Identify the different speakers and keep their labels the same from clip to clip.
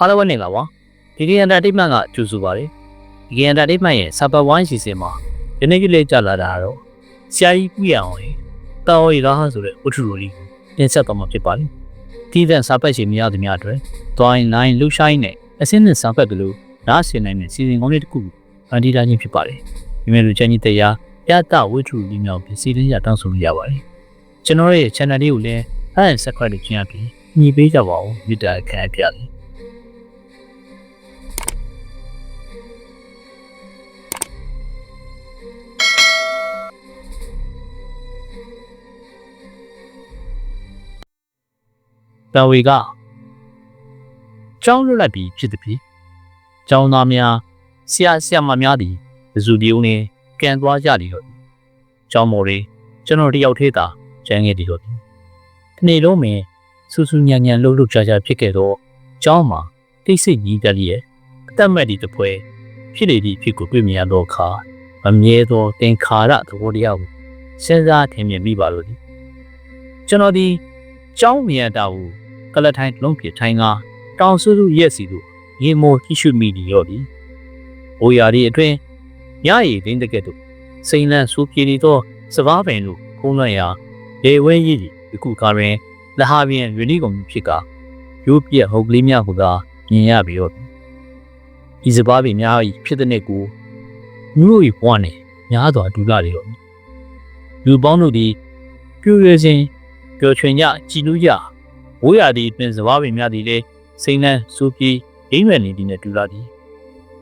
Speaker 1: အားလုံးပဲနေပါပါဒီကရန်တာတိတ်မှန်ကကျူစုပါတယ်ဒီကရန်တာတိတ်မှန်ရဲ့စာပတ်ဝိုင်းစီစဉ်မှာဒီနေ့ကလေးကြာလာတာတော့ဆရာကြီးပြရအောင်ရေတာဝရီရာဟဆိုတဲ့ဝတ္ထုရိုလေးကိုတင်ဆက်သွားမှာဖြစ်ပါတယ်ဒီတဲ့စာပတ်ရှင်များသူများအတွက်တွိုင်းလိုင်းလှူရှိုင်းနဲ့အစင်းနဲ့စာပတ်ကလေးနားဆင်နိုင်တဲ့စီစဉ်ကောင်းလေးတစ်ခုဖန်တီးထားခြင်းဖြစ်ပါတယ်ဒီမဲ့လူချမ်းကြီးတရားပြတဝတ္ထုလေးများကိုစီစဉ်ရတောင်းဆိုလို့ရပါတယ်ကျွန်တော်ရဲ့ channel လေးကိုလည်းအဲ့ subscribe လုပ်ခြင်းအပြင်ညီပေးကြပါဦးမြစ်တာခံအပ်ပြတယ် တန်ဝေကကျောင်းလွတ်လိုက်ပြီးဖြစ်သည်ဖြစ်ကျောင်းသားများဆရာဆရာမများသည်တစုတည်းဦးနဲ့ကန်သွားကြတယ်တော့ကျောင်းမော်တွေကျွန်တော်တယောက်သေးတာကျန်ခဲ့တယ်တော့ဒီနေ့လုံးမင်းစူးစူးညံ့ညံ့လှုပ်လှုပ်ရှားရှားဖြစ်ခဲ့တော့ကျောင်းမှာတိတ်ဆိတ်ကြီးတက်ရဲ့အသက်မဲ့ဒီတပွဲဖြစ်လေသည့်ဖြစ်ကိုတွေ့မြင်ရတော့ခါမမြဲသောသင်္ခါရသဘောတရားကိုစဉ်းစားထင်မြင်မိပါလို့ဒီကျွန်တော်ဒီ ကျောင်းမြန်တာကိုကလထိုင်းလုံးပြထိုင်းကတောင်ဆူဆူရက်စီတို့ရေမောကြည့်ရှုမိနေရောပြီ။အိုရာဒီအတွင်းညရည်တင်းတကက်တို့စိန်လန့်ဆူပြေနေသောစပားပင်တို့ခုံးလွှင့်ရာရေဝဲရည်ဒီခုကာရင်လဟာပြန်ယူနီကုံဖြစ်ကရိုးပြက်ဟုတ်ကလေးများကသာမြင်ရပြီရောဒီစပားပင်များဖြစ်တဲ့နေ့ကိုမြို့ရီဘွားနဲ့များစွာဒူလာတွေရောလူပေါင်းတို့ဒီပြည့်ရခြင်း ပျော်ရွှင်ကြကြည်နူးကြဝိရာဒီတွင်စဘာပင်များသည်လည်းစိမ့်နှန်းစူပြေးဒိမ့်ရွယ်နေသည်နှင့်တူလာသည်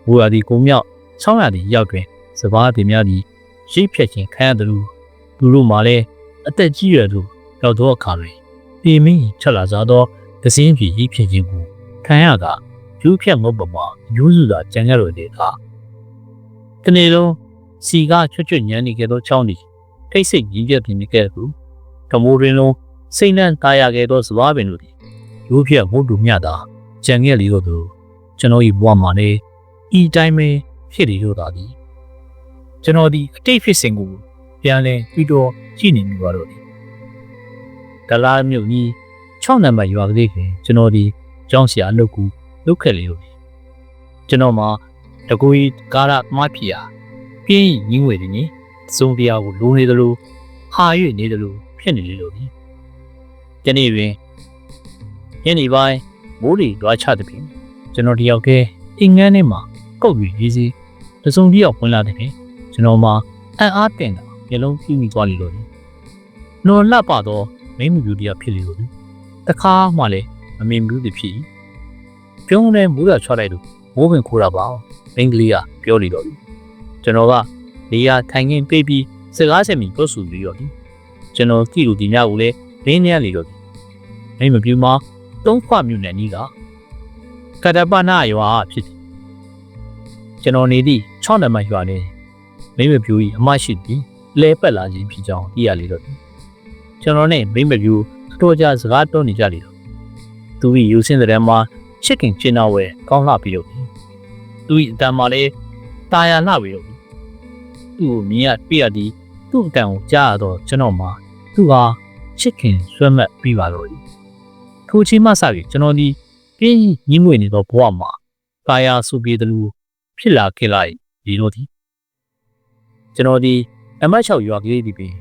Speaker 1: ဝိရာဒီကုံမြောက်ဆောင်းရသည်ရောက်တွင်စဘာပင်များသည်ရိပ်ဖြက်ခြင်းခံရသလိုသူတို့မှလည်းအသက်ကြီးရသူရောက်သောအခါတွင်ပြေမင်းချက်လာစားသောသစင်းပြေရိပ်ဖြက်ခြင်းကိုခံရကကျူးဖြက်မုတ်ပမာယူစုသာကြံရလိုတဲ့အခါတနေ့လုံးစီကချွတ်ချွတ်ညံနေခဲ့သောချောင်းသည်ထိတ်ဆိတ်ကြီးပြပြနေခဲ့သူ ကမိုးရင်းလုံးစိတ်နှံတာယာခဲ့သောစဘာပင်တို့သည်ရိုးဖြက်မုတ်တူမြတာကြံခဲ့လေတော့သူကျွန်တော်ဤဘဝမှာနေဤတိုင်းပဲဖြစ်နေတော့တာသည်ကျွန်တော်ဒီအတိတ်ဖြစ်စဉ်ကိုပြန်လဲပြီးတော့ကြည့်နေမိပါတော့သည်ဒလာမြို့ကြီး6နံပါတ်ရွာကလေးကကျွန်တော်ဒီကျောင်းဆရာအလုပ်ကူလုပ်ခဲ့လေတော့သည်ကျွန်တော်မှာတကူကြီးကာရသမားဖြစ်ရာပြင်းရင်းငွေတွေညစုံတရားကိုလိုနေသလိုဟာ၍နေသလို ဖြစ်နေလေလို့ဒီဒီနေ့တွင်ညနေပိုင်းမိုးတွေလွားချသည်ဖြင့်ကျွန်တော်တယောက်ကအိမ်ငန်းထဲမှာကုတ်ပြီးရေးစီတစုံတယောက်ဝင်လာသည်ဖြင့်ကျွန်တော်မှာအံ့အားတင်တာမျိုးလုံးပြင်းပြီးသွားလေလို့ဒီနော်လှပတော့မိမပြူတရားဖြစ်လေလို့ဒီတခါမှလည်းမမြင်ဘူးသည်ဖြစ်ပြုံးနဲ့မူးရချွတ်လိုက်လို့မိုးပင်ခိုးတာပါမင်းကလေးကပြောလေတော့ဒီကျွန်တော်ကနေရာထိုင်ခင်းပေးပြီးစကားဆက်မိပြောဆိုပြီးတော့ဒီ ကျွန်တော်ကီလူဒီညကိုလည်းလင်းလျက်လေတော့မိမပြူမသုံးခွမြို့နယ်ကြီးကကတပနာရွာဖြစ်တယ်ကျွန်တော်နေသည့်6နံပါတ်ရွာနေမိမပြူ၏အမရှိသည်လဲပတ်လာခြင်းဖြစ်ကြောင်းသိရလေတော့ကျွန်တော်နဲ့မိမပြူအတော်ကြာစကားတော်နေကြလေတော့သူ၏ယူဆင်းတဲ့မှာချစ်ခင်ကျင်းတော့ဝဲကောင်းလှပြီးတော့သူ၏အတန်မှာလည်းတာယာလှပြီးတော့သူ့ကိုမြင်ရပြရသည်သူ့အတန်ကိုကြားရတော့ကျွန်တော်မှာ သူဟာချစ်ခင်ဆွဲမှတ်ပြီးပါတော့တယ်ထိုချိန်မှစပြီးကျွန်တော်ဒီပြင်းညင်းငွေနေတော့ဘဝမှာကာယာစုပြေတယ်လို့ဖြစ်လာခဲ့လိုက်ဒီတော့ဒီကျွန်တော်ဒီအမတ်6ရွာကလေးဒီပင်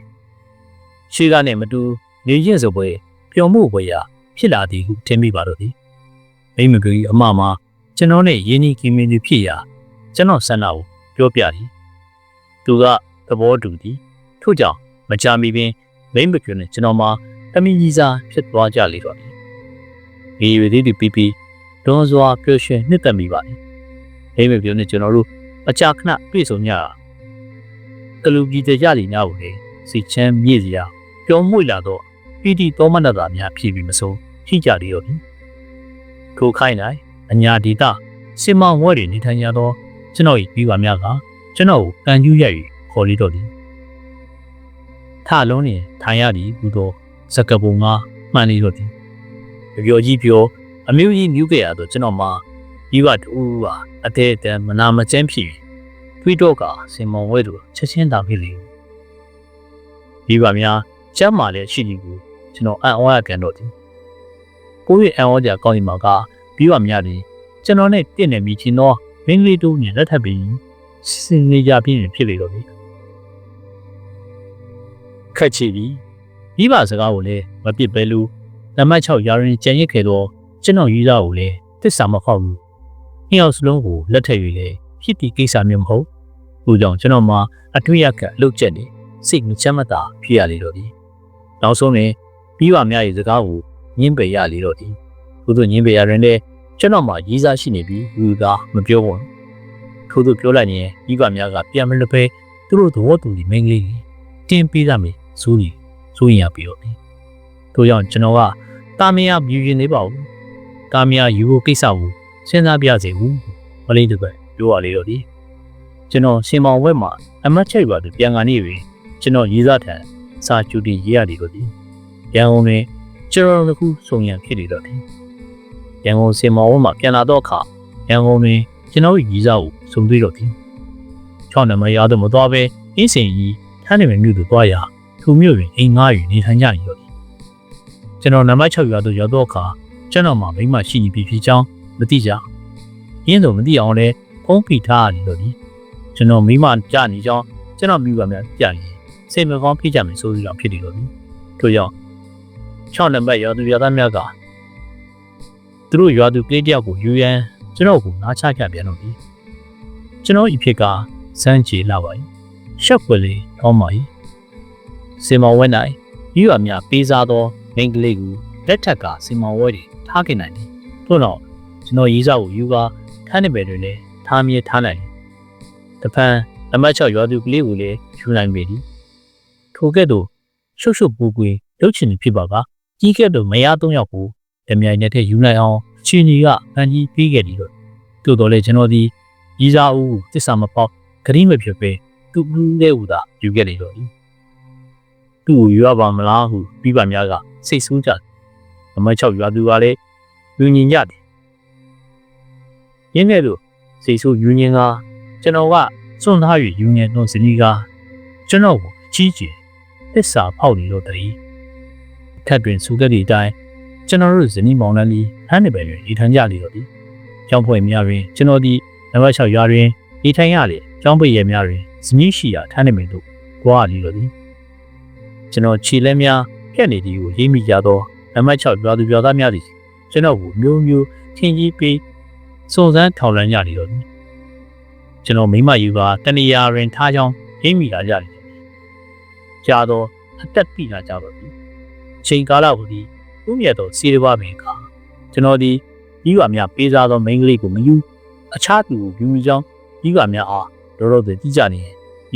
Speaker 1: ရှေ့ကနေမတူနေရင်ဆိုပွဲပျော်မှုပွဲရဖြစ်လာသည်ဟုထင်မိပါတော့သည်မိမကြီးအမမှာကျွန်တော်နဲ့ရင်းနှီးခင်မင်းကြီးဖြစ်ရာကျွန်တော်ဆန္ဒကိုပြောပြသည်သူကသဘောတူသည်ထို့ကြောင့်မကြမီပင် မိမပြွနဲ့ကျွန်တော်မှာအမိကြီးစားဖြစ်သွားကြလေတော့တယ်။ဒီရွေသေးသူပြီးပြီးဒွန်စွာပျော်ရွှင်နှစ်သက်မိပါတယ်။မိမပြွနဲ့ကျွန်တော်တို့အကြာခဏတွေ့ဆုံကြတာ။ကလူကြီးတဲ့ကြလီများကိုလေစီချမ်းမြေ့စရာပျော်မွေ့လာတော့ပီတိသောမနတာများဖြစ်ပြီးမဆုံးရှိကြလေတော့ပြီ။ထိုခိုင်းနိုင်အညာဒီတာစင်မောင်ဝဲတွေနေထိုင်ကြတော့ကျွန်တော်၏ပြီးပါများကကျွန်တော်ကိုကံကျူးရိုက်ခေါ်လေးတော့သည် ထလုံးနေထိုင်ရသည်ဘူးတော့စကပုံကမှန်နေတော့သည်ပျော်ကြီးပြောအမျိုးကြီးမြူးခဲ့ရတော့ကျွန်တော်မှဒီကတူပါအသေးအတန်မနာမကျန်းဖြစ်ထွေးတော့ကစင်မောင်ဝဲတို့ချက်ချင်းတာဖြစ်လေဒီပါများကျမ်းမာလည်းရှိကြီးကိုကျွန်တော်အံ့ဩရကန်တော့သည်ပိုးရအံ့ဩကြကောင်းဒီမှာကပြီးပါများသည်ကျွန်တော်နဲ့တင့်နေမိချင်းတော့မင်းကလေးတို့နဲ့လက်ထပ်ပြီးစင်နေကြပြင်းဖြစ်လေတော့ပြီ ခက်ချီပြီမိဘစကားကိုလည်းမပစ်ပဲလို့နံပါတ်6ရာရင်ကြံရစ်ခဲ့တော့ကျွန်တော်ရေးသားကိုလည်းသစ္စာမဖောက်ဘူးနှစ်ယောက်စလုံးကိုလက်ထပ်၍လေဖြစ်ဒီကိစ္စမျိုးမဟုတ်ဘူးကြောင့်ကျွန်တော်မှအတွေ့ရကအလုပ်ချက်နေစိတ်မချမ်းမသာဖြစ်ရလေတော့ဒီနောက်ဆုံးနေပြီးပါများရဲ့စကားကိုညင်းပယ်ရလေတော့ဒီသူတို့ညင်းပယ်ရရင်လည်းကျွန်တော်မှရေးစားရှိနေပြီလူကမပြောဘူးထို့သူပြောလိုက်ရင်ပြီးပါများကပြန်မလွတ်ပဲသူတို့သဘောတူပြီးမင်းကလေးတင်းပေးရမယ် စူးကြီးစူးရင်ရပြီးတော့ဒီတို့ကြောင့်ကျွန်တော်ကတာမယာမြူရင်နေပါဘူးတာမယာယူဖို့ကိစ္စကိုစဉ်းစားပြစေဘူးမလေးတပည့်ပြောရလေတော့ဒီကျွန်တော်ရှင်မောင်ဝက်မှာအမတ်ချက်ရွာသူပြန်ကနေပြီကျွန်တော်ရေးစားထံစာကျူတီရေးရတယ်လို့ဒီရန်ကုန်တွင်ကျွန်တော်တို့ခုစုံရံဖြစ်နေတော့တယ်ရန်ကုန်စင်မောင်ဝက်မှာပြန်လာတော့အခါရန်ကုန်တွင်ကျွန်တော်ရေးစားကိုစုံတွေ့တော့တယ်6နံပါတ်ရတော့မသွားပဲအင်းစင်ကြီးထမ်းနေမယ်မြို့သူသွားရ သူမြို့တွင်အိမ်ငားယူနေထိုင်ကြနေတော့တယ်ကျွန်တော်နံပါတ်6ရွာသို့ရောက်တော့အခါကျွန်တော်မှမိမရှိနေပြီဖြစ်ကြောင်းမသိကြရင်းတော့မသိအောင်လဲဖုံးဖိထားရတယ်လို့ဒီကျွန်တော်မိမကြနေကြောင်းကျွန်တော်မိဘများကြနေစိတ်မကောင်းဖြစ်ကြမယ်ဆိုပြီးတော့ဖြစ်နေလို့ဒီတို့ကြောင့်6နံပါတ်ရွာသူရွာသားများကသူတို့ရွာသူကလေးတယောက်ကိုယူရန်ကျွန်တော်ကိုနားချခဲ့ပြန်တော့ဒီကျွန်တော်ဤဖြစ်ကစမ်းကြည်လာပါ၏ရှက်ွယ်လေးတောင်းပါ၏ စင်မောဝဲ၌ယူအများပေးစားသောမိန်းကလေးကိုလက်ထက်ကစင်မောဝဲတွေထားခဲ့နိုင်တယ်ထို့တော့ကျွန်တော်ရေးစားကိုယူကထမ်းနေပဲတွင်လည်းထားမြေထားနိုင်တယ်တဖန်နံပါတ်6ရွာသူကလေးကိုလည်းယူနိုင်ပြီဒီထိုကဲ့သို့ရှုပ်ရှုပ်ပူကွေလှုပ်ချင်နေဖြစ်ပါကကြီးကဲ့သို့မရသုံးယောက်ကိုဓမြိုင်နဲ့ထည့်ယူနိုင်အောင်အချင်းကြီးကဖန်ကြီးပြီးခဲ့တယ်လို့တို့တော်လေကျွန်တော်ဒီရေးစားဦးတစ္ဆာမပေါက်ဂရိမဖြစ်ပဲသူ့ဦးလေးဟူတာယူခဲ့လေတော့ဒီ သူ့ကိုယူရပါမလားဟုပြီးပါများကစိတ်ဆိုးကြတယ်နံပါတ်6ရွာသူကလည်းယူညင်ကြတယ်ရင်းခဲ့လို့စိတ်ဆိုးယူညင်ကကျွန်တော်ကစွန့်ထား၍ယူညင်တော့ဇနီးကကျွန်တော်ကိုကြီးကျယ်သစ္စာဖောက်နေလို့တည်းထက်တွင်စူခဲ့သည့်အတိုင်းကျွန်တော်တို့ဇနီးမောင်နှံလီဟန်းနေပဲတွင်နေထိုင်ကြလေတော့သည်ကျောင်းဖွဲ့များတွင်ကျွန်တော်ဒီနံပါတ်6ရွာတွင်နေထိုင်ရလေကျောင်းပိတ်ရဲများတွင်ဇနီးရှိရာထန်းနေမယ်တို့ကြွားလေတော့သည် ကျွန်တော်ခြေလက်များဖြက်နေသည်ကိုရေးမိကြသောနံပါတ်6ရွာသူရွာသားများသည်ကျွန်တော်ကိုမျိုးမျိုးထင်ကြီးပြီးစုံစမ်းထောင်လန်းကြလေတော့သည်ကျွန်တော်မိမယူကတဏီယာတွင်ထားချောင်းရေးမိလာကြတယ်ကြာတော့အသက်ပြလာကြတော့သည်ချိန်ကာလဟူသည်ဥမြတ်သောစီရဝပင်ကကျွန်တော်ဒီဤကများပေးစားသောမိန်းကလေးကိုမယူအခြားသူကိုယူကြောင်းဤကများအားတော်တော်သိကြနေ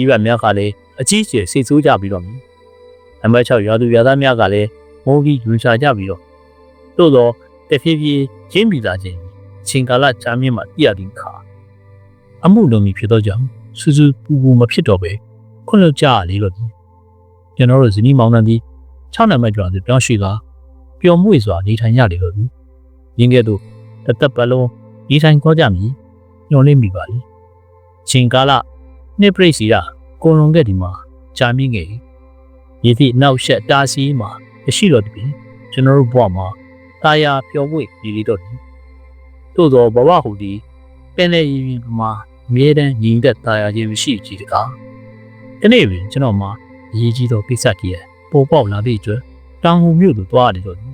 Speaker 1: ဤကများကလည်းအကြီးကျယ်စိတ်ဆိုးကြပြီးတော့မြည် နံပါတ်6ရွာသူရွာသားများကလည်းမိုးကြီးယူချကြပြီးတော့သို့တော့တဖြည်းဖြည်းရင်းပြီးလာခြင်းချိန်ကာလကြာမြင့်မှတည်ရတဲ့ခါအမှုလုံးကြီးဖြစ်တော့ကြောင့်စူးစူးပူပူမဖြစ်တော့ပဲခွင့်လွှတ်ကြရလေတော့ကျွန်တော်တို့ဇနီးမောင်နှံပြီး6နံပါတ်ကျော်စီပြောင်းရှိကပျော်မွေ့စွာနေထိုင်ကြလေလို့ရင်းကဲ့သို့တသက်ပလုံးနေထိုင်ကြကြမည်ညှော်လင့်မိပါလေချိန်ကာလနှစ်ပြိစီရကိုလွန်ခဲ့ဒီမှာကြာမြင့်ခဲ့ ရည်သည့်နောက်ဆက်တားစီးမှာရရှိတော်တပြီကျွန်တော်တို့ဘဝမှာတာယာပျော်မွေ့နေလေတော့တယ်သို့သောဘဝဟူသည်ပင်လေရင်ရင်မှာအမြဲတမ်းညီသက်တာယာခြင်းမရှိကြည်တကားဒီနေ့ပင်ကျွန်တော်မှာအရေးကြီးသောကိစ္စတည်းပေါ်ပေါက်လာသည့်အတွက်တောင်ဟူမြို့သို့သွားရတယ်ဆိုတယ်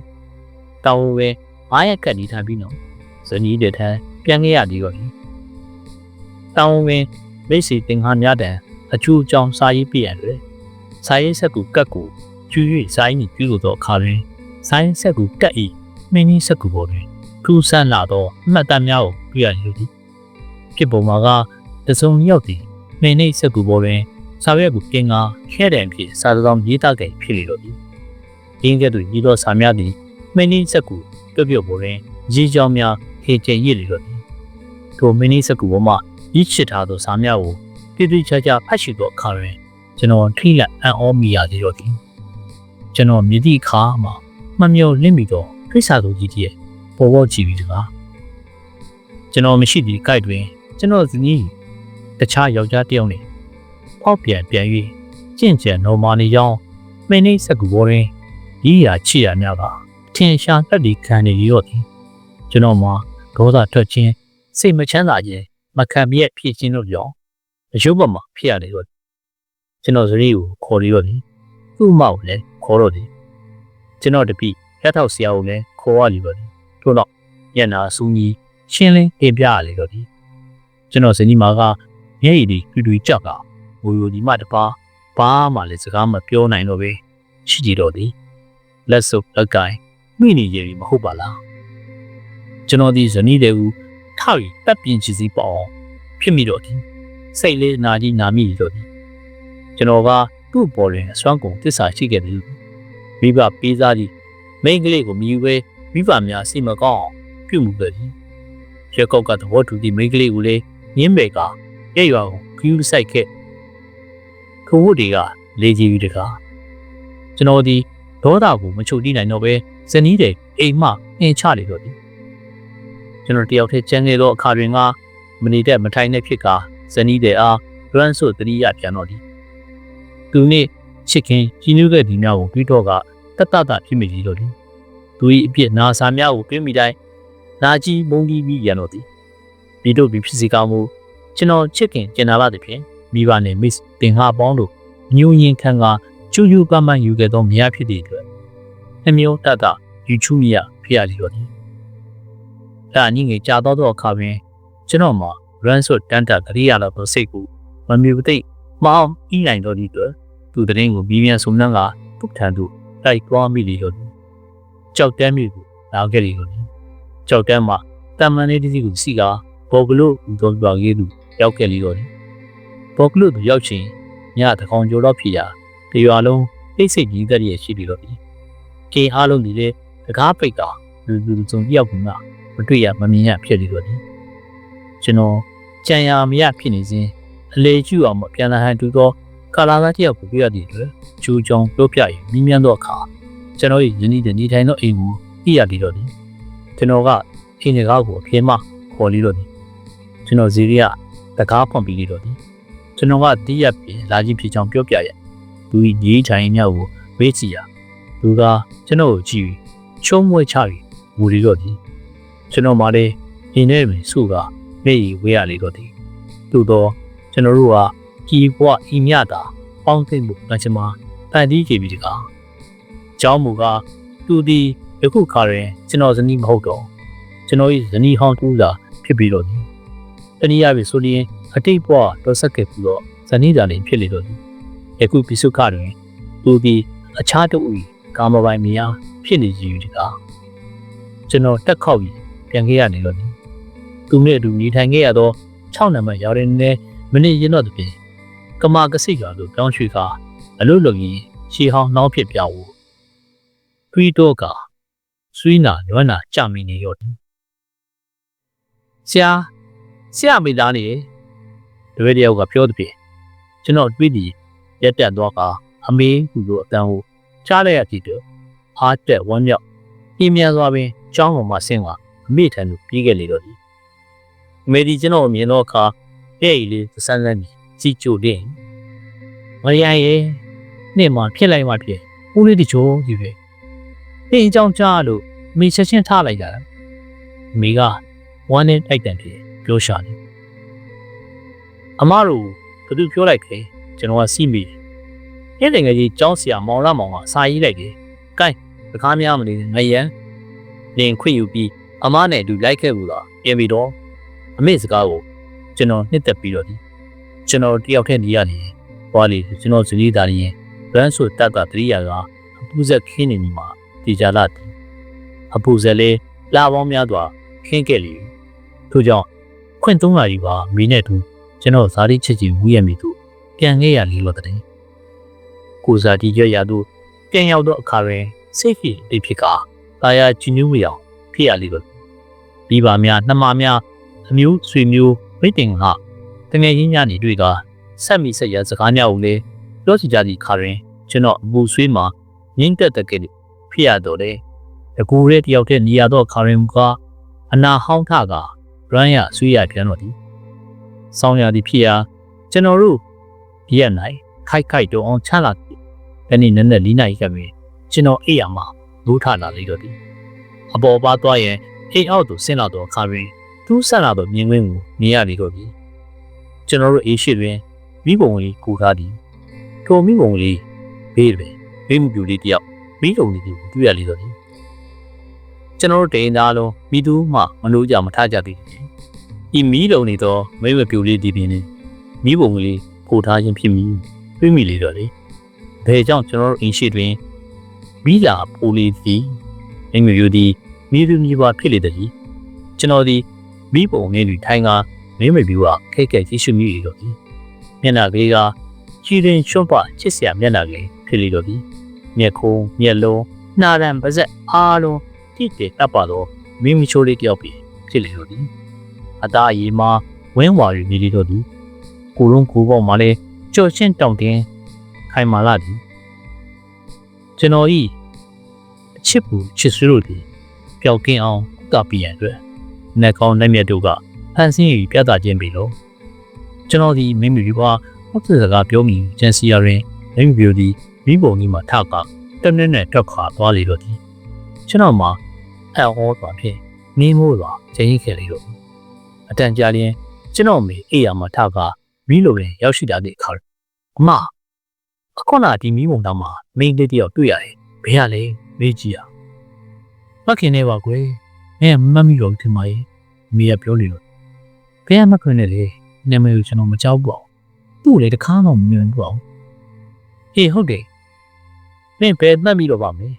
Speaker 1: တောင်ဟူပဲအားရခက်နေထိုင်ပြီးနော်ဇနီးတဲ့ထမ်းပြန်ခဲ့ရသည်တော့တောင်ဟူပင်မိတ်စီတင်ခါများတန်အချူအကြောင်းစာရေးပြရတယ် စာရေးဆက်ကူကတ်ကိုကျွေး၍စာရင်းကြီးပြုလို့သောအခါတွင်စာရင်းဆက်ကူကတ်၏မင်းကြီးဆက်ကူပေါ်တွင်ထူးဆန်းလာသောအမှတ်တမ်းများကိုတွေ့ရယူသည်ဖြစ်ပုံမှာကတစုံရောက်သည်မင်းနှိပ်ဆက်ကူပေါ်တွင်စာရွက်ကိုပြင်ကာခဲတယ်ဖြစ်စာတော်ရေးသားခဲ့ဖြစ်လေတော့သည်ရင်းကဲ့သို့ရေးသောစာများသည်မင်းနှိပ်ဆက်ကူပြုတ်ပြုတ်ပေါ်တွင်ရေးကြောင်းများခေကျင်ရည်လေတော့သည်ထိုမင်းနှိပ်ဆက်ကူပေါ်မှာရေးချစ်ထားသောစာများကိုပြည့်ပြည့်ချာချာဖတ်ရှိသောအခါတွင် ကျွန်တော်ထိလက်အံ့ဩမိရသေးတော့သည်ကျွန်တော်မြည်သည့်အခါမှာမှမျောလင့်မိသောခိစ္စသူကြီးတည်းပေါ်ပေါ်ကြည့်ပြီးတကားကျွန်တော်မရှိသည့်ကိုက်တွင် ကျွန်တော်ဇနီးတခြားယောက်ျားတစ်ယောက်နှင့်ဖောက်ပြန်ပြန်၍ကြင့်ကြံနော်မာနေကြောင်းမိနစ်စကူပေါ်တွင်ဒီရာချီရများကထင်ရှားတက်ဒီခံနေရောသည်ကျွန်တော်မှာဒေါသထွက်ခြင်းစိတ်မချမ်းသာခြင်းမခံမြက်ဖြစ်ခြင်းတို့ကြောင့်အယုတ်ဘမှာဖြစ်ရတယ်တော့ ကျွန်တော်ဇနီးကိုခေါ်ပြီးတော့ဒီသူ့မောက်လည်းခေါ်တော့ဒီကျွန်တော်တပိဖျက်ထောက်ဆရာကိုလည်းခေါ်ရလိတော့ဒီထို့တော့ညနာစူးကြီးရှင်းလင်းတင်ပြရလေတော့ဒီကျွန်တော်ဇနီးမာကမျက်ရည်တွေတူတူကြောက်ကဝူဝူဒီမှတပါဘာမှလည်းစကားမပြောနိုင်တော့ပဲရှိကြည့်တော့ဒီလက်စုပ်လက်ကိုင်းမိနေရည်မဟုတ်ပါလားကျွန်တော်ဒီဇနီးတွေကိုထောက်ရီတက်ပြင်းချစီပေါ့အောင်ဖြစ်မိတော့ဒီစိတ်လေးနာကြီးနာမိတော့ဒီ ကျွန်တော်ကသူ့ပေါ်တွင်အစွမ်းကုန်တစ္ဆာရှိခဲ့တယ်မိဘပေးစားသည်မိန်းကလေးကိုမြည်ဝဲမိဘများစိတ်မကောင်းအောင်ပြုမှုပဲဒီရက်ကောက်ကသဘောတူသည့်မိန်းကလေးကိုလည်းငင်းပေကရဲ့ရွာကိုခူးဆိုင်ခဲ့ခဝတ်တွေကလေကြီးပြီးတကားကျွန်တော်ဒီဒေါသကိုမချုပ်တိနိုင်တော့ပဲဇနီးတဲ့အိမ်မှအင်ချလေတော့ဒီကျွန်တော်တယောက်တည်းကျန်ခဲ့သောအခါတွင်ကမနေတဲ့မထိုင်တဲ့ဖြစ်ကဇနီးတဲ့အားရန်ဆိုတတိယပြန်တော့ဒီ သူနေ့ချစ်ခင်ကြီးနူးခဲ့ဒီများကိုပြီးတော့ကတတ်တတ်ဖြစ်မိကြီးတော့ဒီသူ၏အပြစ်နာစာများကိုပြင်းမိတိုင်းနာကြီးမုန်းကြီးပြီးပြန်တော့ဒီပြီးတော့ဒီဖြစ်စီကောင်းမှုကျွန်တော်ချစ်ခင်ကျင်နာလာတဲ့ဖြင့်မိဘနဲ့ miss တင်ဟာပေါင်းတို့ညူရင်ခံကကျူးကျူးကမှန်ယူခဲ့သောမယားဖြစ်သည့်အတွက်နှမျိုးတတ်တာယူချူမရဖြစ်ရလီတော့တယ်။အဲအနည်းငယ်ကြာတော့သောအခါပင်ကျွန်တော်မှာ run ဆိုတန်တာကလေးရတော့သောစိတ်ကိုမမြူသိမအောင်ဤနိုင်တော့ဒီအတွက် သူတရင်ကိုပြီးမြန်ဆုံးနှံကပုတ်ထန်သူတိုက်သွားမိလေတော့ကြောက်တမ်းမိကိုလာခဲ့လေတော့ကြောက်တမ်းမှာတမန်လေးတစ်စီးကိုစီကဘောကလို့တော့ပြောခဲ့သူရောက်ခဲ့လေတော့ဘောကလို့သူရောက်ချင်းညတကောင်ကျော်တော့ဖြစ်ရာတရွာလုံးသိစိတ်ကြီးသက်ရရှိပြီးတော့ဒီကေအားလုံးဒီလေတကားပိတ်တာလူလူစုံတယောက်ကမတွေ့ရမမြင်ရဖြစ်နေတော့ဒီကျွန်တော်ကြံရမရဖြစ်နေစဉ်အလေကျူအောင်မပြန်လာဟန်တူတော့ ကာလာသားတယောက်ကိုပြရတဲ့အတွက်ဂျူချောင်းပြောပြရင်မြင်းမြန်းတော့အခါကျွန်တော်ရဲ့ယနေ့တည်းနေထိုင်တော့အိမ်ကိုပြရပြီးတော့ဒီကျွန်တော်ကအိမ်ကားကိုအဖေမခေါ်လေးတော့ဒီကျွန်တော်ဇီရီကတကားဖွင့်ပြီးလေးတော့ဒီကျွန်တော်ကတီးရပြင်လာကြည့်ဖြစ်ချောင်းပြောပြရဲ့သူဤညီထိုင်မြောက်ကိုဝေးစီရသူကကျွန်တော်ကိုကြည့်ပြီးချုံးမွေးချပြီးငူရီတော့ဒီကျွန်တော်မှလည်းအင်းနဲ့စုကမျက်ရည်ဝေးရလေတော့ဒီသို့တော့ကျွန်တော်တို့က ကြီးဘွားဤမြတာပေါင်းသိမှုငါချင်မှာတန်တီးကြပြီးတကားကျောင်းမူကသူဒီယခုခါရင်ကျွန်တော်ဇနီးမဟုတ်တော့ကျွန်တော်၏ဇနီးဟောင်းတူလာဖြစ်ပြီးတော့ဒီတနည်းအားဖြင့်ဆိုရင်အတိတ်ဘွားတော်ဆက်ခဲ့ပြီးတော့ဇနီးတာလည်းဖြစ်လေတော့ဒီယခုပိစုခတွင်သူဒီအခြားတူ၏ကာမပိုင်များဖြစ်နေကြည်တကားကျွန်တော်တက်ခေါက်ပြီးပြန်ခဲ့ရနေတော့ဒီသူနဲ့အတူညီထိုင်ခဲ့ရတော့6နံပါတ်ရောက်တဲ့နေ့မနေ့ရင်တော့တပြင် ကမာကစိတ်ကလို့ပြောင်းရွှေ့ခါအလို့လုံကြီးရှီဟောင်းနှောင်းဖြစ်ပြောင်းဘူးဖီတော့ကဆွီးနာလွမ်းနာကြမိနေရော့ဆရာဆရာမိသားနေတွေတယောက်ကပြောတဲ့ပြင်ကျွန်တော်တွေးပြီးရက်တက်သွားကအမေကူလိုအတန်းကိုကြားလိုက်ရတဲ့တော့အားတက်ဝမ်းမြောက်ပြင်းမြန်စွာပင်ကျောင်းပေါ်မှာဆင်းသွားအမေထံသို့ပြေးခဲ့လေတော့ဒီအမေဒီကျွန်တော်မြင်တော့အခါတဲ့ကြီးလေးစမ်းစမ်းပြီး စီကြိုတဲ့မရရဲ့နေ့မှဖြစ်လိုက်မှဖြစ်ဦးလေးတချို့ကြီးပဲတင်းအကြောင်းကြားလို့မိချက်ချင်းထားလိုက်ကြတာမိကဝမ်းနဲ့တိုက်တန်ဖြစ်ပြောရှာနေအမတို့ဘသူပြောလိုက်ခဲကျွန်တော်ကစီမိတယ်တဲ့ငယ်ကြီးကျောင်းဆရာမောင်လာမောင်ကစာရေးလိုက်တယ်။ကိုင်းတကားများမနေငရန်လင်ခွင့်ယူပြီးအမနဲ့အတူလိုက်ခဲ့ဘူးလားပြင်ပြီးတော့အမေစကားကိုကျွန်တော်နှစ်သက်ပြီးတော့ဒီ ကျွန်တော်တယောက်တည်းနေရနေဘွားလေးကျွန်တော်ဇနီးသားရင်ဘန်းဆိုတတ်တာတရိယာကအပူဇက်ခင်းနေနေမှာတေချာလာတယ်အပူဇက်လေးလာပေါင်းများစွာခင်းခဲ့လေထို့ကြောင့်ခွင့်သုံးလာကြီးပါမီးနဲ့တူကျွန်တော်ဇာတိချစ်ချင်ဝူးရမိသူပြန်ခဲ့ရလေလို့တဲ့ကိုဇာတိရွက်ရသူပြန်ရောက်တော့အခါတွင်စိတ်ဖြစ်တိဖြစ်ကတာယာကျဉ်းညူးမရောဖြစ်ရလေလို့ပြီးပါများနှမများအမျိုးဆွေမျိုးမိတ်တင်က တငယ်ရင်းညနေတွေ့ကဆက်မိဆက်ရစကားများကိုလည်းပြောစီကြသည့်ခါတွင်ကျွန်တော်အပူဆွေးမှာငင်းတက်တဲ့ကဲဖြစ်ရတော့တယ်တကူရဲတယောက်တည်းနေရတော့ခါရင်ကအနာဟောင်းထကရမ်းရဆွေးရပြန်တော့သည်ဆောင်းရသည်ဖြစ်ရာကျွန်တော်တို့ဒီရက်၌ခိုက်ခိုက်တုံအောင်ချလာသည်။ဒီနေ့နက်နက်၄နာရီကပဲကျွန်တော်အိပ်ရမှာလို့ထလာလေတော့သည်။အပေါ်ပါသွားရင်အိမ်အောက်သို့ဆင်းလာတော့အခါတွင်သူးဆန္ဒတော်မြင်ကွင်းကိုမြင်ရလေတော့ပြီ ကျွန်တော်တို့အေးရှိတွင်မိဘုံလေးကူထားသည်ထိုမိဘုံလေးဘေးတွင်မိမှုပြူလေးတယောက်မိတုံလေးကိုတွေ့ရလေတော့ပြီကျွန်တော်တို့တိန်သားလုံးမိသူမှမလို့ကြမထားကြသေးဘူးဤမိတုံနေတော့မိမပြူလေးဒီပင်နေမိဘုံလေးပို့ထားခြင်းဖြစ်မိတွေးမိလေတော့လေဘယ်ကြောင့်ကျွန်တော်တို့အင်းရှိတွင်မိလာပိုလေးသည်မိမပြူသည်မိသူမိဘဖြစ်လေတဲ့ကျွန်တော်ဒီမိဘုံလေးတွေထိုင်က မိမပြူကခဲခဲကြည့်ရှုမိလေတော့ဒီမျက်နှာကလေးကကြည်ရင်ချွတ်ပချစ်စရာမျက်နှာကလေးဖြစ်လေတော့ဒီမျက်ခုံးမျက်လုံးနှာရံပါးစက်အားလုံးတိတိတပ်ပါတော့မိမိချိုးလေးတယောက်ပြီးဖြစ်လေတော့ဒီအသားအရည်မှာဝင်းဝါရီနေလေတော့ဒီကိုလုံးကိုပေါက်မှာလဲကြော်ချင်းတောင့်တင်းခိုင်မာလာသည်ကျွန်တော်ဤအချစ်ပူချစ်ဆွေးတို့သည်ပျောက်ကင်းအောင်ကပ်ပြရန်အတွက်နှက်ကောင်းနှက်မြတ်တို့က ဖန်ဆင်းပြီးပြသခြင်းပြီလို့ကျွန်တော်ဒီမိမိပြပွားဟုတ်တဲ့စကားပြောမိဂျန်စီယာရင်မိမိပြဒီမိဘုံကြီးမှာထကတနည်းနဲ့တက်ခါသွားလေတော့ဒီကျွန်တော်မှာအဟောသွားဖြင့်နေမိုးသွားချိန်ရင်ခဲ့လေတော့အတန်ကြာရင်ကျွန်တော်မေအေးရမှာထကမိလိုရင်ရောက်ရှိတာတဲ့အခါအမအခုနဒီမိဘုံတောင်မှာမိန်းလေးတယောက်တွေ့ရတယ်ဘယ်ရလဲမေးကြည့်ရမခင်နေပါကွယ်အဲမမီတော့ထင်ပါရဲ့မိရပြောလေတော့ ဘယ်မှမခွင့်နဲ့လေနာမည်ကိုကျွန်တော်မကြောက်ပါဘူးသူ့လေတခါမှမမြင်ဘူးအောင်ဟေးဟုတ်တယ်မင်းဘယ်မှတ်မိတော့ပါမယ်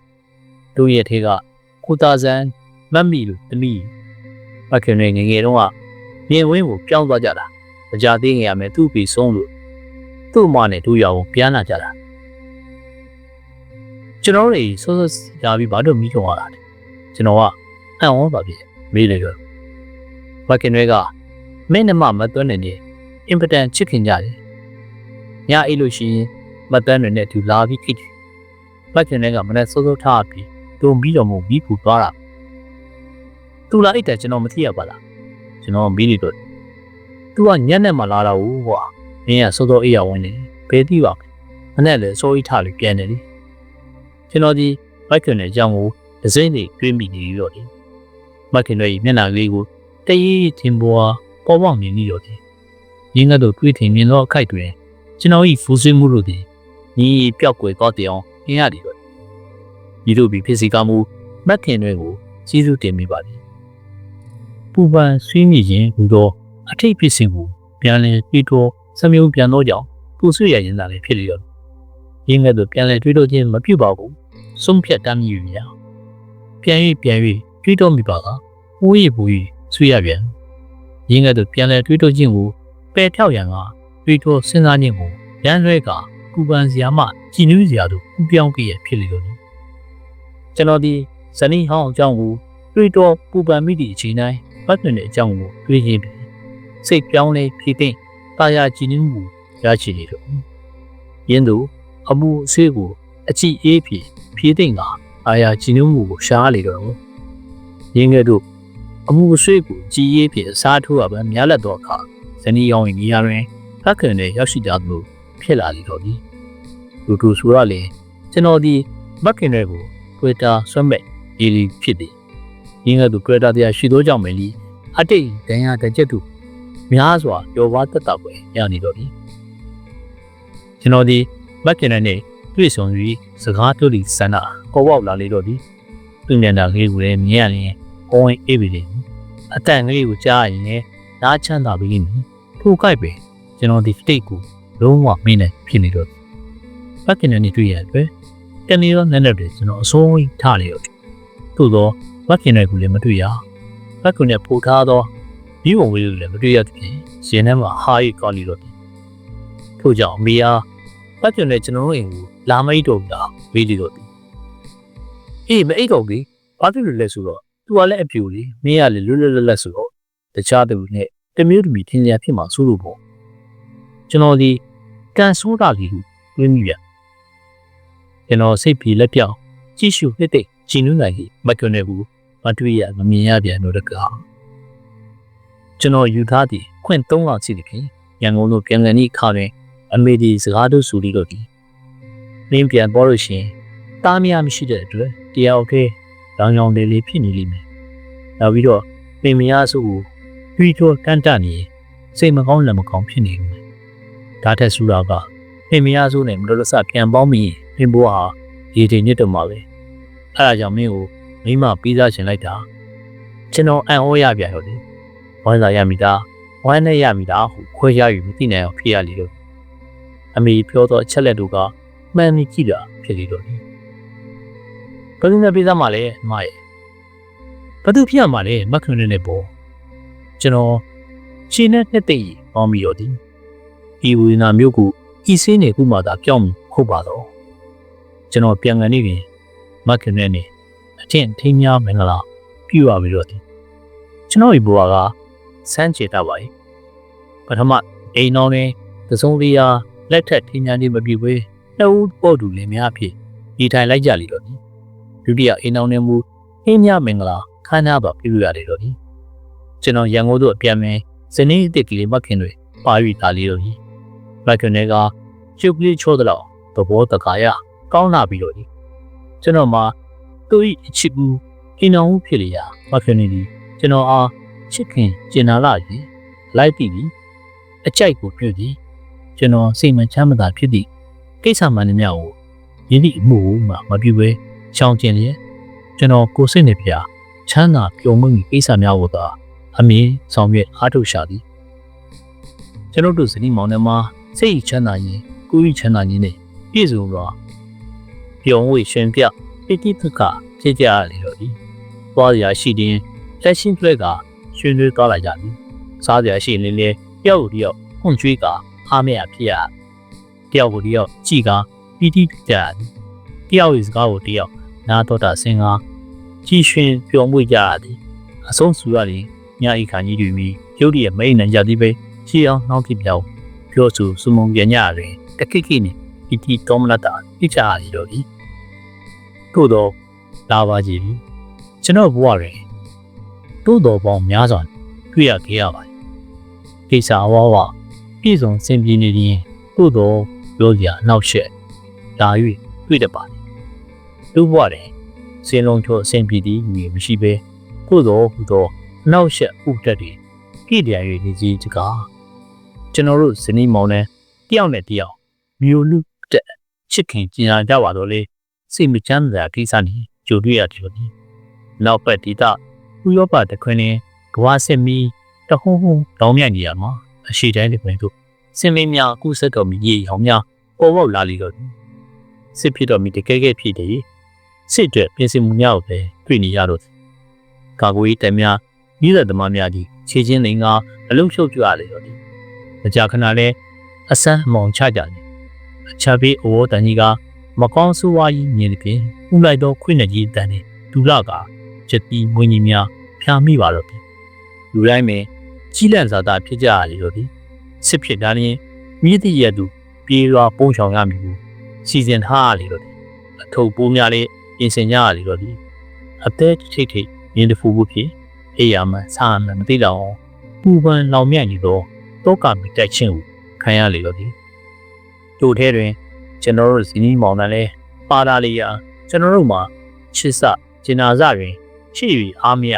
Speaker 1: တို့ရဲ့ထဲကကိုသားစံမတ်မိလို့တမိမခင်နေငယ်ငယ်တုန်းကမြင်ဝင်းကိုပြောင်းသွားကြတာကြသေးငယ်ရမယ်သူ့ပြီးဆုံးလို့သူ့မနဲ့တို့ရအောင်ပြန်လာကြတာကျွန်တော်တို့စောစောကြာပြီးဘာလို့မိထုံရတာလဲကျွန်တော်ကအံ့ဩပါပြီမေးလေတော့မခင်တွေက မင်းနဲ့မမသွန်းနေနေအင်ပတန်ချစ်ခင်ကြတယ်ညအိတ်လို့ရှိရင်မတန်းတွေနဲ့သူလာပြီးခိတ်မခင်တွေကမနဲ့စောစောထားပြီးသူမိတော်မူမိဖူသွားတာသူလာအိတ်တယ်ကျွန်တော်မသိရပါလားကျွန်တော်မိနေတော့သူကညက်နဲ့မလာတော့ဘူးကွာမင်းကစောစောအေးရဝင်နေဘယ်သိပါမနဲ့လေစိုးအိတ်ထားလို့ပြန်နေလေကျွန်တော်ဒီမခင်နဲ့ကြောင်ကိုဒစိမ့်တွေတွေးမိနေပြီးတော့ဒီမခင်တွေမျက်နှာလေးကိုတရေးတင်ပွား ပေါ်ပေါက်နေနေတော့ဒီရင်းကတော့တွေးထင်မြင်တော့အခိုက်တွင်ကျွန်တော်ဤဖူးဆွေးမှုတို့သည်ညီပျောက်ကွယ်တော့တဲ့အောင်မြင်ရတယ်တော့ဤတို့ပြီးဖြစ်စီကမှုမက်ခင်တွေကိုကျေးဇူးတင်မိပါသည်ပူပန်ဆွေးမိခြင်းဟူသောအထိတ်ဖြစ်စဉ်ကိုပြန်လည်ပြီးတော့စမျိုးပြန်တော့ကြောင်းပူဆွေးရရင်သာလည်းဖြစ်လျော်ရင်းကတော့ပြန်လည်တွေးတော့ခြင်းမပြုပါဘူးဆုံးဖြတ်တမ်းမြည်ရပြန်၍ပြန်၍တွေးတော့မိပါကဦးရပူ၍ဆွေးရပြန် ရင်းကတော့ပြန်လည်တွေးတော့ခြင်းကိုပယ်跳ရန်ကတွေးတော့စဉ်းစားခြင်းကိုရန်လွဲကကူပန်စရာမှကြည်နူးစရာတို့ကူပြောင်းပြရဖြစ်လေတော့ကျွန်တော်ဒီဇနီးဟောင်းအကြောင်းကိုတွေးတော့ပူပန်မိသည့်အချိန်တိုင်းပတ်တွင်တဲ့အကြောင်းကိုတွေးရင်းပြီစိတ်ပြောင်းလဲဖြစ်တဲ့တာယာကြည်နူးမှုရရှိနေတော့ရင်းတို့အမှုအဆေးကိုအကြည့်အေးဖြစ်ဖြည့်တဲ့ကအာယာကြည်နူးမှုကိုရှားလေတော့ရင်းကဲ့သို့ အမှုအဆွေးကိုကြည်ရေးဖြင့်အစားထိုးရပန်းများလက်တော့အခါဇနီးရောင်းရင်နေရာတွင်ဖက်ခင်နဲ့ရောက်ရှိကြသလိုဖြစ်လာလေတော့သည်လူတူဆိုရလေကျွန်တော်ဒီမက်ခင်တွေကို Twitter ဆွမ်းမဲ့ရေးလီဖြစ်သည်ရင်းကဲ့သို့ Twitter တရားရှိသောကြောင့်ပဲလီအတိတ်ဒဏ်ရာတကြက်သူများစွာပျော်ပါတတ်တာပဲရနေတော့သည်ကျွန်တော်ဒီမက်ခင်နဲ့တွေ့ဆုံပြီးစကားပြောလိဆန္ဒပေါ်ပေါက်လာလေတော့သည်သူ့မျက်နှာကလေးကိုလည်းမြင်ရရင် ကောင်းရင်အေးပြီလေအတန်ကလေးကိုကြားရင်လည်းနားချမ်းသာပြီးနေထို့ကြိုက်ပဲကျွန်တော်ဒီ state ကိုလုံးဝမင်းနဲ့ဖြစ်နေတော့ဘက်ကင်နဲ့တွေ့ရတဲ့တနေ့တော့နည်းနည်းတည်းကျွန်တော်အစိုးရထားလေတော့သို့တော့ဘက်ကင်တွေကိုလည်းမတွေ့ရဘက်ကင်နဲ့ပို့ထားတော့ဒီဝင်ဝေးလို့လည်းမတွေ့ရတဲ့ပြင်ရှင်ထဲမှာဟာရီကောင်းနေတော့ထို့ကြောင့်အမေအားဘက်ကင်နဲ့ကျွန်တော်အိမ်ကိုလာမိတ်တော့တာဝေးလေတော့အေးမအိတ်တော့ဘူးဘာဖြစ်လို့လဲဆိုတော့ သူကလည်းအပြူလေမင်းကလည်းလွတ်လွတ်လပ်လပ်ဆိုတော့တခြားသူနဲ့တမျိုးတမီထင်ရဖြစ်မှာဆိုလို့ပေါ့ကျွန်တော်ဒီကန်ဆိုးတာလေးကိုတွေးမိပြန်ကျွန်တော်စိတ်ပြေလက်ပြောင်ကြည့်ရှုနှစ်သိဂျင်းနူးနိုင်ကြီးမကွနယ်ဘူးမတွေ့ရမမြင်ရပြန်တော့တကားကျွန်တော်ယူသားသည်ခွင့်၃လောက်ရှိသည်ဖြင့်ရန်ကုန်သို့ပြန်လည်သည့်အခါတွင်အမေဒီစကားတို့ဆူလိလို့သည်လင်းပြန်ပေါ်လို့ရှင်တားမရမရှိတဲ့အတွက်တရားဥပဒေ คလောင်ရောင်လေးလေးဖြစ်နေလိမ့်မယ်။နောက်ပြီးတော့ပင်မယားစုကိုတွေးထိုးတန်းတနေစိတ်မကောင်းလက်မကောင်းဖြစ်နေတယ်ဒါထက်ဆူတာကဖင်မရဆိုးနဲ့မတော်တဆပြန်ပေါင်းပြီးဖင်ဘိုးဟာရေချိန်ညစ်တော့မှာပဲအဲ့ဒါကြောင့်မင်းကိုမိမပေးစားရှင်လိုက်တာကျွန်တော်အံ့ဩရပြန်တော့လေဝမ်းသာရမိတာဝမ်းနဲ့ရမိတာဟုခွဲရယူမသိနိုင်အောင်ဖြစ်ရလေလို့အမေပြောသောအချက်လက်တို့ကမှန်ပြီးကြည့်တာဖြစ်လေတော့လေ ဘယ်သူနဲ့ပေးစားမှလဲအမရဲ့ဘသူဖြစ်ရမှာလဲမက်ခရင်းနဲ့ပေါ့ကျွန်တော်ခြေနဲ့နှစ်သိမ့်ပေါင်းပြီးတော့ဒီဒီဝေဒနာမျိုးကိုဤစင်းနေခုမှသာပြောင်းဟုတ်ပါတော့ကျွန်တော်ပြန်ကန်နေပြင်မက်ခရင်းနဲ့အထင်ထိမ်းများမင်္ဂလာပြုရပြီးတော့ဒီကျွန်တော်ဒီဘဝကစမ်းချေတတ်ပါ යි ပထမအိမ်တော်နဲ့သစုံလေးရာလက်ထက်ထင်းညာနေမပြည့်ဝဲနှစ်ဦးပေါ်တူလင်များဖြစ်ဒီထိုင်လိုက်ကြလိတော့ဒီ ဒုတိယအိမ်တော်နဲ့မူအင်းမြမင်္ဂလာခမ်းနားပါပြုရတယ်တော့ဒီကျွန်တော်ရန်ကုန်သို့အပြန်မယ်ဇနီးအစ်စ်ကလေးမခင်တွေပါရီတာလေးတော့ဒီမခင်တွေကကျုပ်ကလေးချိုးတော့သဘောတကာရကောင်းလာပြီးတော့ဒီကျွန်တော်မှာသူ့၏အချစ်ကူအိမ်တော်မှုဖြစ်လျာမခင်နေဒီကျွန်တော်အားချစ်ခင်ကျင်နာလာပြီလိုက်ပြီအကြိုက်ကိုပြုသည်ကျွန်တော်စိတ်မချမ်းမသာဖြစ်သည့်ကိစ္စမှန်သမျှကိုယင်းသည့်အမှုကိုမှမပြုဘဲ ရှောင်ကျင်လျက်ကျွန်တော်ကိုယ်စိတ်နဲ့ပြချမ်းသာပျော်မွေ့မှုကိစ္စများကိုသာအမြင်ဆောင်ရွက်အားထုတ်ရှာသည်ကျွန်တော်တို့ဇနီးမောင်နှမစိတ်ချမ်းသာရင်ကိုယ်ကြီးချမ်းသာခြင်းနဲ့ပြည့်စုံတော့ပျော်မွေ့ရှင်ပြပိဋိသကဖြစ်ကြရလေတော့ဒီသွားရရှိတဲ့လက်ရှင်တွဲကရွှင်သွေးသွားလာကြပြီစားကြရှိနေလေတယောက်တယောက်ခွန်ကျွေးကအားမရဖြစ်ရတယောက်ကိုတယောက်ကြည်ကပီတိဖြစ်ကြသည်တယောက်ရဲ့စကားကိုတယောက် နားတော့တာစင်ကားကြည်ရွှင်ပျော်မွေ့ကြရသည်အဆုံးစုရသည်ညအိခါကြီးတွေမီရုတ်တရက်မိန်နံကြသည်ပဲရှီအောင်နှောင်းပြပြောင်းပြောဆိုစုမုံပြန်ကြရင်တခိခိနဲ့ပီတိတော်မလတာပြကြရသည်တော့ဒီထို့တော့လာပါကြည်ပြီကျွန်တော်ဘဝတွင်တိုးတော်ပေါင်းများစွာတွေ့ရခဲ့ရပါတယ်ကိစ္စအဝဝပြည့်စုံစင်ပြေနေရင်တိုးတော်ပြောစရာနောက်ရှက်လာ၍တွေ့တတ်ပါတယ် သူ့ဘဝတွင်စင်လုံးချိုအစင်ပြေသည်မြည်မရှိဘဲတိုးတော်ဟူသောနောက်ရှက်ဥတတ်သည်ကြည်တရား၍နေကြီးတကားကျွန်တော်တို့ဇနီးမောင်နဲ့တယောက်နဲ့တယောက်မျိုးလူတက်ချစ်ခင်ကျင်ညာကြပါတော့လေစိတ်မချမ်းသာကိစ္စにကြိုတွေ့ရတယ်လို့နောက်ပတ်ဒေတာဥရောပတခွင်းနဲ့ကဝါစစ်မီတဟုံးဟုံးတောင်းမြိုက်နေရမှာအရှိတိုင်းတွေပဲတို့စင်မင်းများအခုဆက်တော်မီရေရောင်များပေါ်ပေါက်လာလိတော့စစ်ဖြစ်တော်မီတကယ်ကဲဖြစ်တယ် စစ်အတွက်ပြင်ဆင်မှုများကိုပဲတွေ့နေရတော့ကာကွယ်တမ်းများမိသက်သမားများဒီခြေချင်းလင်ကအလုံးရှုပ်ကြရလေတော့ဒီမကြာခဏလဲအဆန်းအမောင်ချကြတယ်အချဘေးအဝေါ်တန်ကြီးကမကောင်းဆိုးဝါးကြီးမြင်တဲ့ပြင်ဥလိုက်တော့ခွင့်နေကြီးတန်တယ်ဒူလာကချက်တီမွေးကြီးများဖျားမိပါတော့ပြီလူတိုင်းပဲကြီးလန့်စာသားဖြစ်ကြရလေတော့ဒီစစ်ဖြစ်တာရင်မြည်တည်ရသူပြေးရွာပုံချောင်ရမည်ကိုစီစဉ်ထားရလေတော့ဒီအထုပ်ပိုးများလေး ပြင်ဆင်ကြရလေတော့ဒီအသက်ထိတ်ထိတ်မြင်တဖူဘူးဖြစ်အေးရမှဆာမှမသိတော့ပူပန်လောင်မြတ်နေတော့တောကမိတိုက်ချင်းကိုခံရလေတော့ဒီတို့ထဲတွင် ကျွန်တော်တို့ဇီနီးမောင်နှံလဲပါတာလေးရာကျွန်တော်တို့မှာချစ်စကျင်နာစတွင်ချစ်၍အားမရ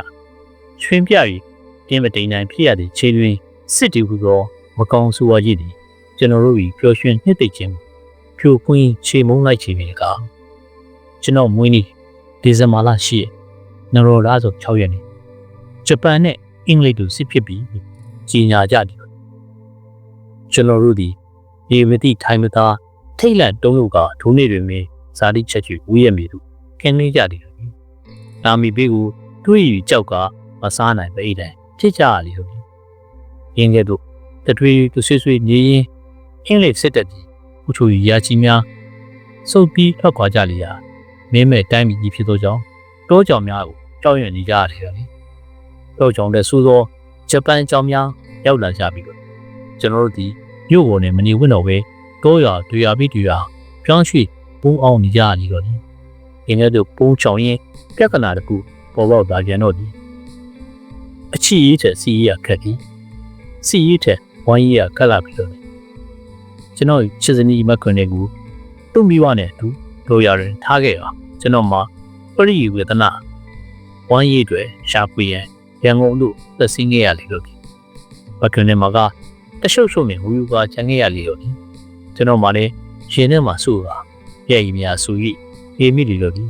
Speaker 1: ချွင်းပြ၍တင်းမတိန်နိုင်ဖြစ်ရသည့်ခြေတွင်စစ်တီဟုသောမကောင်းဆိုးဝါးကြီးသည်ကျွန်တော်တို့၏ပျော်ရွှင်နှစ်သိမ့်ခြင်းဖြိုခွင်းခြေမုံလိုက်ခြင်းပဲက ကျွန်တော်မွေးနေ့ဒီဇင်ဘာလ10ရက်နရောလာဆို6ရက်နေ့ဂျပန်နဲ့အင်္ဂလိပ်တို့စစ်ဖြစ်ပြီးကြီးညာကြတယ်ကျွန်တော်တို့ဒီရေမတိထိုင်းမသားထိတ်လန့်တုံးလို့ကဒုနေတွင်မင်းဇာတိချက်ချူဝီးရမည်သူခင်းလေးကြတယ်။နာမီဘေးကိုတွေးယူကြောက်ကမစားနိုင်ပဲအိတ်တယ်ဖြစ်ကြရလေလို့ရင်းကဲ့သို့တထွေသူဆွေးဆွေးနေရင်အင်းလေးစစ်တက်ပြီးဥချိုရာချီများစုပ်ပြီးထွက်ခွာကြလေရာ မင်းမဲ့တိုင်းပြည်ကြီးဖြစ်သောကြောင့်တောကြောင်များကိုကြောက်ရွံ့နေကြရတယ်လေ။တောကြောင်တဲ့ဆိုးသောဂျပန်ကြောင်များရောက်လာကြပြီလို့ကျွန်တော်တို့ဒီမြို့ပေါ်နဲ့မနေဝင့်တော့ပဲတောရွာတွေရွာပြီးတွေရွာပြောင်းရွှေ့ပုံအောင်နေကြရလေတော့ဒီအင်းရဲ့တို့ပုံချောင်ရင်ပြဿနာတကူပေါ်ပေါက်လာပြန်တော့ဒီအချီရေးတဲ့စီရေးရခက်ပြီစီရေးတဲ့ဝိုင်းရေးရခက်လာပြီလို့ကျွန်တော်ချစ်စနီးမခွန်တဲ့ကူသူ့မိဘနဲ့သူတို့ ရရင်ထားခဲ့ရောကျွန်တော်မှပရိဝေဒနာဝိုင်းရေးတွေရှာဖွေရန်ရန်ကုန်တို့သက်စင်းခဲ့ရလေလို့ဘကွန်းနဲ့မှာကတရှုပ်ရှုပ်နဲ့ဝူယူကချန်ခဲ့ရလေတော့ဒီကျွန်တော်မှလည်းရှင်ထဲမှာစိုးတာရဲ့ကြီးများဆူ၍အေးမိလေလို့ဒီ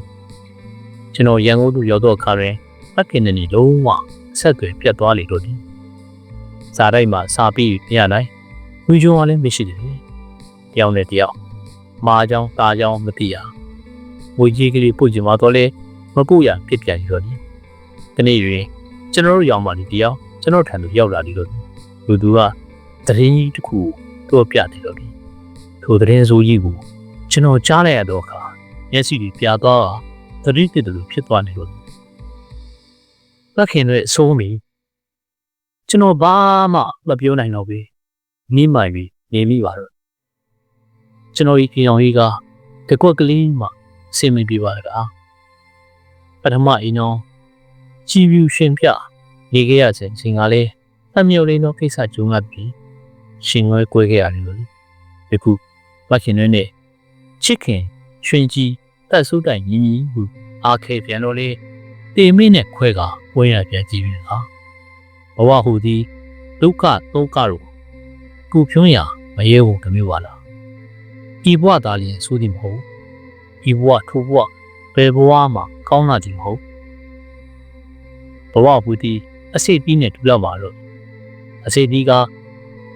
Speaker 1: ကျွန်တော်ရန်ကုန်သူရောက်တော့ခါရင်ဘကွန်းနဲ့လုံးဝဆက်သွယ်ပြတ်သွားလေတော့ဒီစာတိုက်မှာစာပြီးပြရနိုင်ဝီဂျုံကလည်းမရှိတယ်တယောက်နဲ့တယောက် မာကြောင်းตาကြောင်းမသိရဝေကြီးကလေးပို့ချင်မှတော့လေမပို့ရဖြစ်ပြန်ရောဒီဒီနေ့တွင်ကျွန်တော်တို့ရောင်ပါနေတယောက်ကျွန်တော်ထံသို့ရောက်လာတယ်လို့လူသူကတရင်ကြီးတစ်ခုတော့ပြတယ်လို့ဒီထိုတရင်ဆိုးကြီးကိုကျွန်တော်ကြားလိုက်ရတော့အခါမျက်စိတွေပြာသွားတာတတိတစ်တလူဖြစ်သွားနေလို့သက်ခင်တွေအဆိုးမီကျွန်တော်ဘာမှမပြောနိုင်တော့ဘူးမိမိုင်ပြီးနေမိပါတော့ ကျွန်တော်ဒီကြောင်ကြီးကတကွက်ကလေးမှအဆင်မပြေပါတကားပထမအင်းတော့ကြည်ပြူရှင်ပြနေခဲ့ရစဉ်ချိန်ကလေးအမြုပ်လေးတော့ကိစ္စကြုံရပြီးရှင်ငွေကွဲခဲ့ရတယ်လို့ဒီခုမခင်တွေနဲ့ချစ်ခင်ရွှင်ကြီးတက်ဆုတိုင်ညီညီဟုအားခဲပြန်တော့လေတေမင်းနဲ့ခွဲကဝင်းရပြန်ကြည့်ပြီဟာဘဝဟူသည်ဒုက္ခသုံးကတို့ကုဖြုံးရာမရဲဝံကမျိုးပါလား ဤဘဝသားလျင်ဆိုသည်မဟုတ်ဤဘဝထိုဘဝဘယ်ဘဝမှာကောင်းလာသည်မဟုတ်ဘဝဟူသည်အစိတ်ပြီးနဲ့တူလာပါတော့အစိတ်ဒီက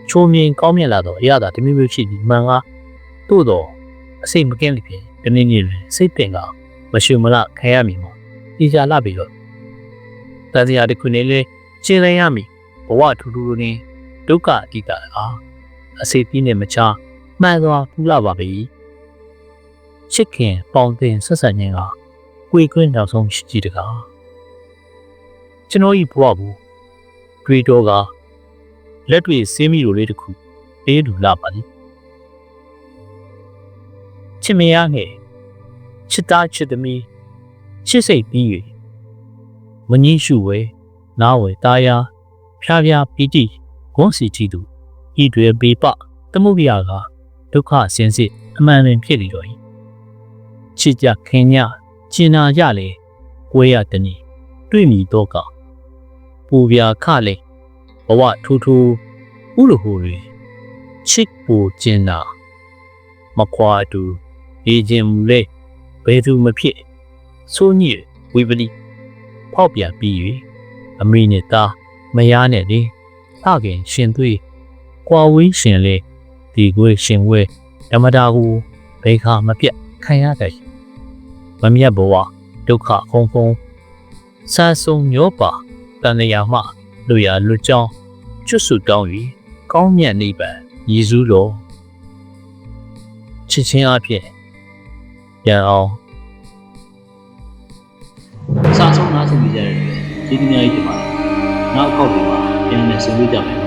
Speaker 1: ချိုးမြင်ကောင်းမြတ်လာတော့အရသာတမျိုးမျိုးဖြစ်ပြီးမှန်ကားတို့တော့အစိတ်မကင်းလိဖြစ်တနည်းနည်းတွင်စိတ်ပင်ကမရှုမလခံရမည်မှာဤချာလာပြီးတော့တန်စရာတစ်ခုနေလေရှင်းလင်းရမည်ဘဝထူထူတွင်ဒုက္ခအတိတ်အားအစိတ်ပြီးနဲ့မချ မှန်စွာပူလာပါပြီချစ်ခင်ပေါင်တင်ဆက်ဆံခြင်းကကိုယ်ကွင်းနောက်ဆုံးရှိကြည့်တကားကျွန်တော်ဤဘဝဘူးတွေးတော့ကလက်တွေစင်းမိလိုလေးတစ်ခုအေးလူလာပါလိချစ်မရငယ်ချစ်သားချစ်သမီးချစ်စိတ်ပြီး၍မငင်းရှုဝဲနားဝဲတာယာဖျားဖျားပီတိဂွန်စီတီသူဤတွေပေပတမှုပြာက ဒုက္ခစင်စစ်အမှန်ပင်ဖြစ်လေတော့၏ချစ်ကြခင်ညကျင်နာကြလေကိုရတနီတွေ့မိတော့ကပူပြာခလေဘဝထူးထူးဥလိုဟိုတွေချစ်ပူကျင်နာမခွာတူအေးခြင်းမူလေဘယ်သူမဖြစ်ဆိုးညစ်ဝိပလိဖောက်ပြန်ပြီး၍အမိနဲ့သားမယားနဲ့လေသခင်ရှင်သွေးကွာဝေးရှင်လေ ဒီကွေးရှင်ဝဲဓမ္မတာကိုဘေခါမပြတ်ခံရတဲ့မမြတ်ဘဝဒုက္ခခုံခုံဆာဆုံညောပါတန်လျာမှလူရလွတ်ကြောင်းကျွတ်စုတောင်း၍ကောင်းမြတ်နိဗ္ဗာန်ရည်စူးတော်ချစ်ချင်းအဖြစ်ပြန်အောင်စာဆုံးနားဆင်ကြရတဲ့ဒီကနေ့ဒီမှာနောက်အကောက်တွေမှာပြန်လည်ဆုံတွေ့ကြမယ်